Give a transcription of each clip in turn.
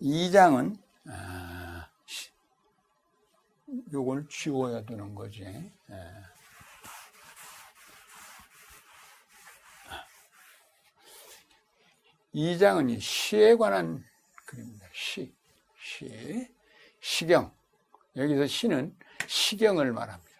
2장은 아, 시- 요걸 지워야 되는 거지. 예. 이 장은 이 시에 관한 글입니다. 시, 시, 시경. 여기서 시는 시경을 말합니다.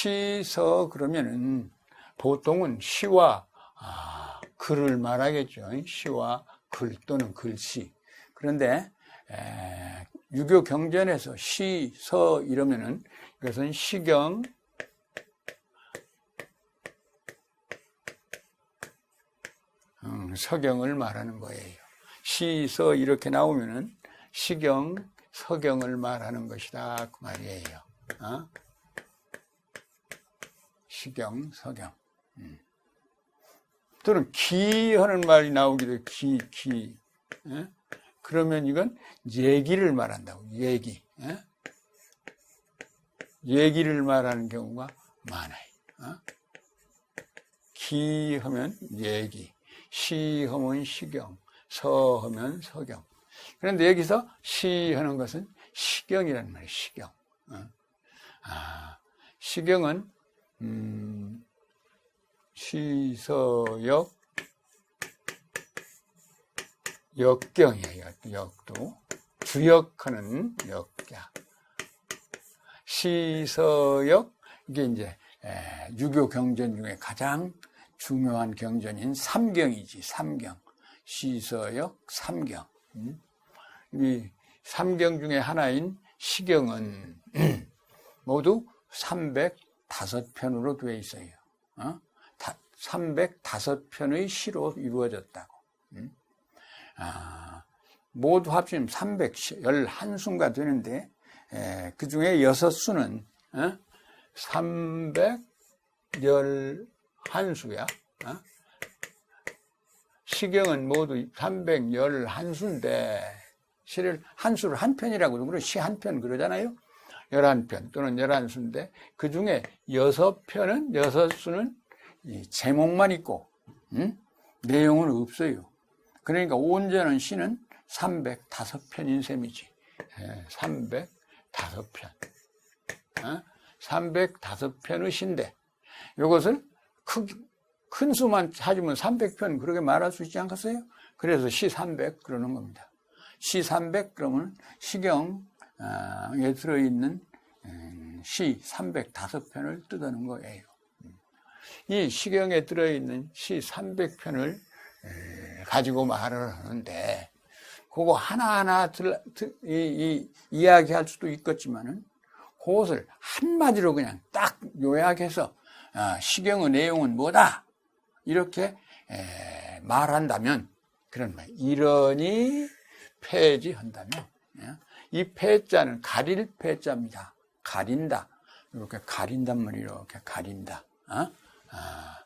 시서 그러면은 보통은 시와 아, 글을 말하겠죠. 시와 글 또는 글씨. 그런데 에, 유교 경전에서 시, 서 이러면은 이것은 시경, 음, 서경을 말하는 거예요. 시, 서 이렇게 나오면은 시경, 서경을 말하는 것이다 그 말이에요. 어? 시경, 서경. 음. 또는 기 하는 말이 나오기도 해요. 기, 기. 예? 그러면 이건 얘기를 말한다고. 얘기. 예? 얘기를 말하는 경우가 많아요. 어? 기 하면 얘기, 시 하면 시경, 서 하면 서경. 그런데 여기서 시 하는 것은 시경이라는 말이에요. 시경. 어? 아, 시경은 음, 시서역 역경이에요. 역도 주역하는 역자. 시서역 이게 이제 에, 유교 경전 중에 가장 중요한 경전인 삼경이지. 삼경. 시서역 삼경. 음? 이 삼경 중에 하나인 시경은 모두 305편으로 되어 있어요. 어? 305편의 시로 이루어졌다고. 음? 아, 모두 합치면 311수가 되는데 에, 그 중에 여섯 수는 어? 311수야. 어? 시경은 모두 311수인데 시를 한 수를 한 편이라고 그러고 시 한 편 그러잖아요. 11편 또는 11수인데 그 중에 여섯 편은 여섯 수는 제목만 있고 음? 내용은 없어요. 그러니까 온전한 시는 305편인 셈이지. 예, 305편. 어? 305편의 시인데 이것을 크, 큰 수만 찾으면 300편 그렇게 말할 수 있지 않겠어요? 그래서 시 300 그러는 겁니다. 시 300 그러면 시경 에 들어있는 시 305편을 뜨다는 거예요. 이 시경에 들어있는 시 300편을 가지고 말을 하는데 그거 하나하나 들, 들, 이, 이, 이 야기할 수도 있겠지만은 그것을 한마디로 그냥 딱 요약해서 아, 시경의 내용은 뭐다 이렇게 에, 말한다면 그런 말 이러니 폐지한다면 예? 이 폐자는 가릴 폐자입니다. 가린다 이렇게 가린단 말이 이렇게 가린다. 어? 아,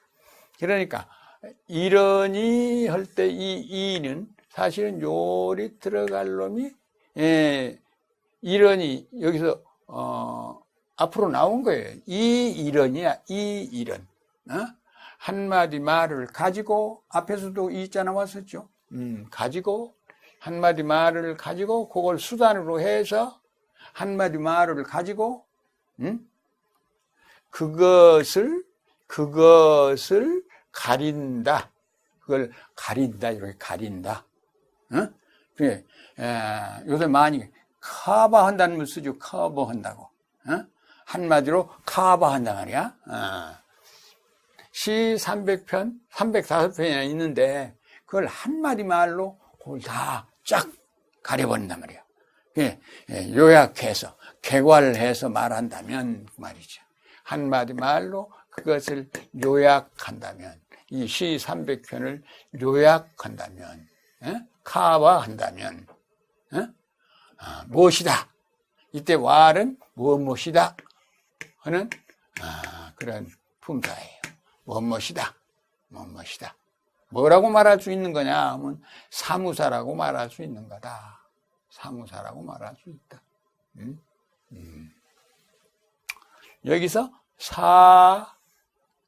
그러니까 이러니 할 때 이 이는 사실은 요리 들어갈 놈이 예, 이러니 여기서 어, 앞으로 나온 거예요. 이 이런이야. 이 이런. 어? 한마디 말을 가지고 앞에서도 이자 나왔었죠. 음, 가지고 한마디 말을 가지고 그걸 수단으로 해서 한마디 말을 가지고 음? 그것을 그것을 가린다. 그걸 가린다. 이렇게 가린다. 어? 그래, 에, 요새 많이 커버한다는 말 쓰죠. 커버한다고. 어? 한마디로 커버한단 말이야. 어. 시 300편, 305편이나 있는데 그걸 한마디 말로 그걸 다 쫙 가려버린단 말이야. 예, 예, 요약해서 개괄해서 말한다면 그 말이죠. 한마디 말로 그것을 요약한다면 이 시 300편을 요약한다면 예? 카바한다면 예? 아, 무엇이다. 이때 왈은 무엇 무엇이다 하는 아, 그런 품사예요. 무엇 무엇이다. 무엇 무엇이다. 뭐라고 말할 수 있는 거냐 하면 사무사라고 말할 수 있는 거다. 사무사라고 말할 수 있다. 음? 음. 여기서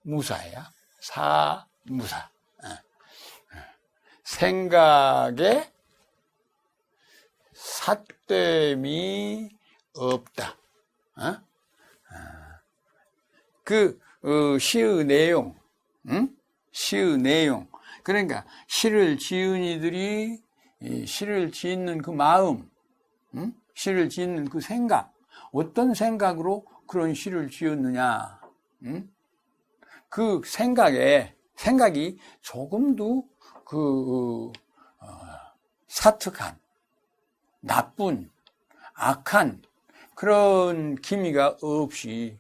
사무사야. 사무사. 어. 생각에 삿됨이 없다. 어? 그 어, 시의 내용, 응? 시의 내용. 그러니까 시를 지은 이들이 이 시를 짓는 그 마음, 응? 시를 짓는 그 생각, 어떤 생각으로 그런 시를 지었느냐, 응? 그 생각에 생각이 조금도 그 어, 사특한, 나쁜, 악한 그런 기미가 없이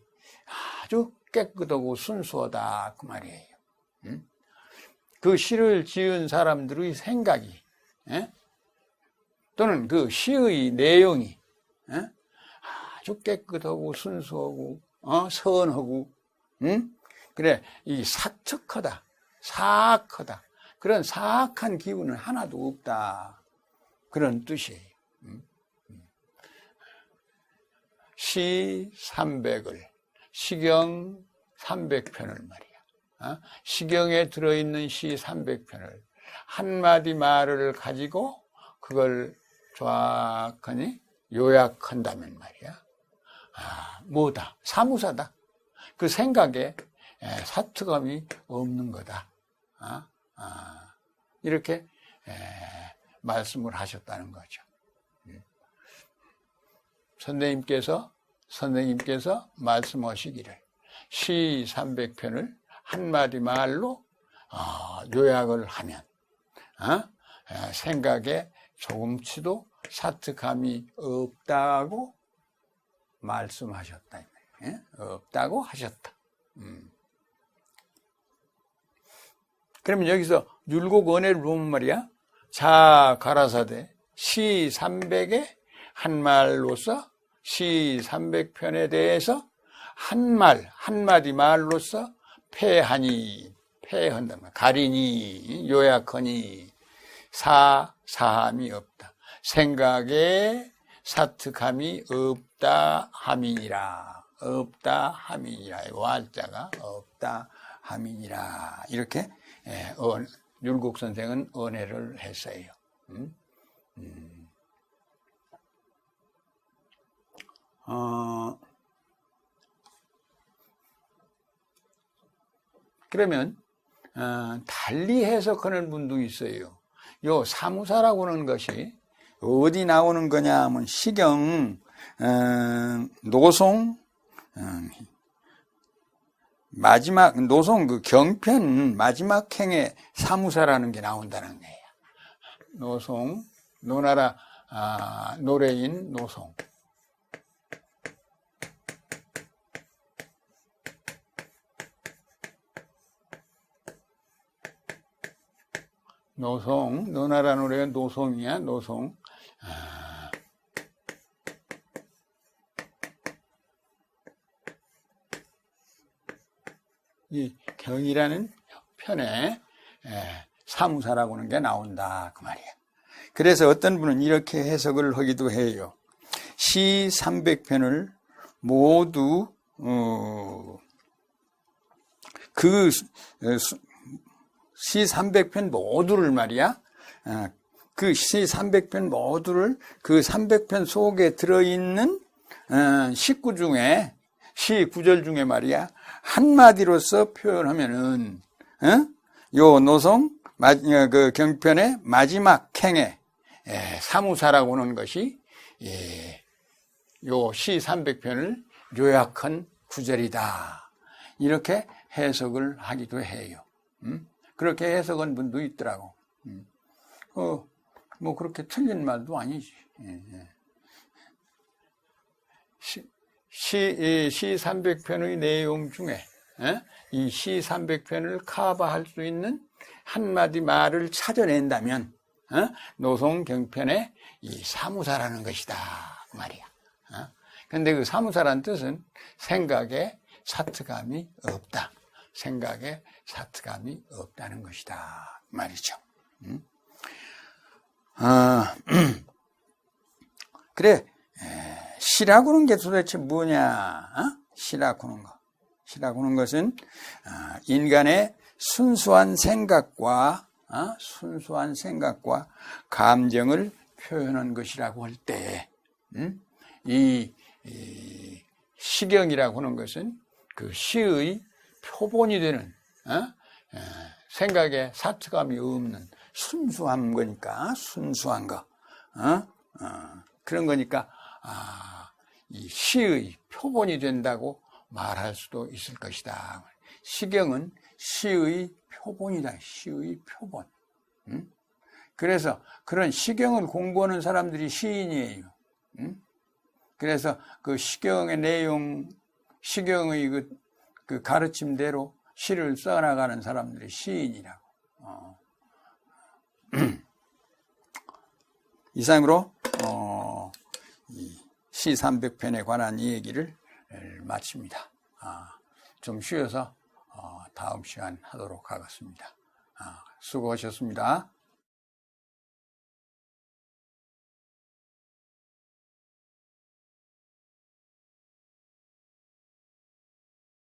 아주 깨끗하고 순수하다 그 말이에요. 응? 그 시를 지은 사람들의 생각이 예? 또는 그 시의 내용이 예? 아주 깨끗하고 순수하고 어? 선하고 응? 그래 이 사특하다 사악하다 그런 사악한 기운은 하나도 없다 그런 뜻이에요. 시 300을 시경 300편을 말이야. 어? 시경에 들어있는 시 300편을 한마디 말을 가지고 그걸 정확하니 요약한다면 말이야. 아, 뭐다? 사무사다. 그 생각에 에, 사투감이 없는 거다. 아, 아, 이렇게 에, 말씀을 하셨다는 거죠. 음. 선생님께서 선생님께서 말씀하시기를 시 300편을 한마디 말로 어, 요약을 하면 어? 에, 생각에 조금치도 사특함이 없다고 말씀하셨다. 예? 없다고 하셨다. 음. 그러면 여기서 율곡 은혜를 보면 말이야. 자 가라사대 시 300의 한 말로서 시 300편에 대해서 한 말, 한마디 말로서 패하니, 패한다. 가리니, 요약하니, 사, 사함이 없다. 생각에 사특함이 없다 함이니라. 없다 함이니라. 와자가 없다 함이니라. 이렇게 예, 율곡 선생은 은혜를 했어요. 음? 음. 어, 그러면 어, 달리 해석하는 분도 있어요. 요 사무사라고 하는 것이 어디 나오는 거냐 하면 시경 어, 노송 어, 마지막 노송 그 경편 마지막 행에 사무사라는 게 나온다는 거예요. 노송 노나라 아, 노래인 노송 노송, 너나라 노래가 노송이야, 노송. 아. 이 경이라는 편에 사무사라고 하는 게 나온다, 그 말이야. 그래서 어떤 분은 이렇게 해석을 하기도 해요. 시 300편을 모두, 어, 그 시 300편 모두를 말이야. 어, 그시 300편 모두를 그 300편 속에 들어있는 어, 식구 중에 시 구절 중에 말이야 한마디로서 표현하면은 어? 요 노송 그 경편의 마지막 행에 예, 사무사라고 하는 것이 예, 요시 300편을 요약한 구절이다 이렇게 해석을 하기도 해요. 음? 그렇게 해석한 분도 있더라고. 음. 어, 뭐 그렇게 틀린 말도 아니지. 예, 예. 시, 시, 시 300편의 내용 중에 예? 이시 300편을 커버할 수 있는 한마디 말을 찾아낸다면 어? 노송 경편의 이 사무사라는 것이다 그 말이야. 어? 근데 그 사무사란 뜻은 생각에 사트감이 없다. 생각에 사트감이 없다는 것이다. 말이죠. 음? 아, 그래, 시라고 하는 게 도대체 뭐냐? 어? 시라고 하는 거. 시라고 하는 것은 아, 인간의 순수한 생각과 어? 순수한 생각과 감정을 표현한 것이라고 할 때, 음? 이, 이 시경이라고 하는 것은 그 시의 표본이 되는 생각에 사트감이 없는 순수한 거니까 순수한 거 어? 어, 그런 거니까 아, 이 시의 표본이 된다고 말할 수도 있을 것이다. 시경은 시의 표본이다. 시의 표본. 음? 그래서 그런 시경을 공부하는 사람들이 시인이에요. 음? 그래서 그 시경의 내용, 시경의 그, 그 가르침대로 시를 써나가는 사람들이 시인이라고. 어. 이상으로 어, 시 300편에 관한 이 얘기를 마칩니다. 아, 좀 쉬어서 어, 다음 시간 하도록 하겠습니다. 아, 수고하셨습니다.